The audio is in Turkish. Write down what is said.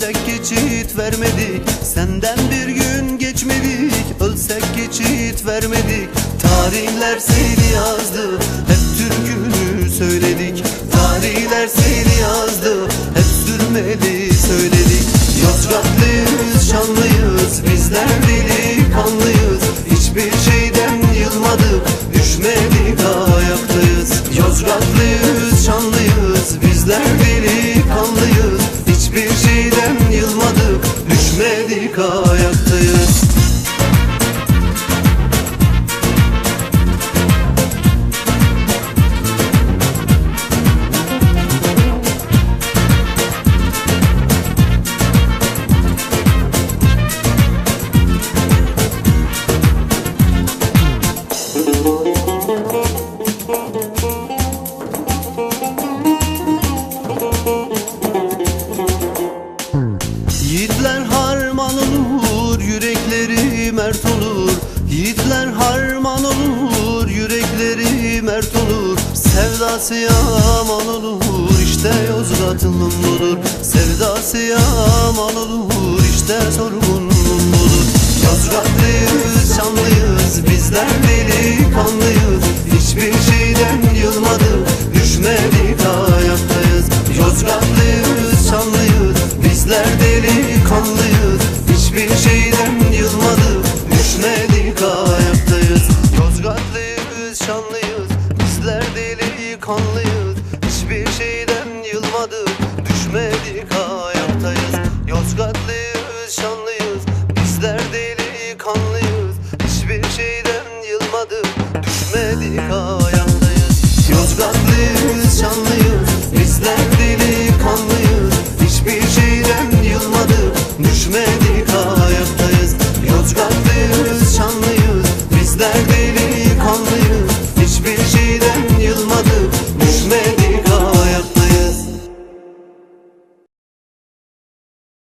Ölsek geçit vermedik Senden bir gün geçmedik. Ölsek geçit vermedik Tarihler seni yazdı. Düşmedik harman olur, yürekleri mert olur Sevdası yaman olur, işte Yozgat'ın budur Sevdası yaman olur, işte sorgunun budur Yozgatlıyız, şanlıyız, bizler delikanlıyız Hiçbir şeyden yılmadık, Yozgatlıyız, şanlıyız, bizler delikanlıyız Hiçbir şeyden yılmadık, düşmedik ayaktayız Yozgatlıyız, şanlıyız, bizler delikanlıyız Hiçbir şeyden yılmadık, düşmedik ayaktayız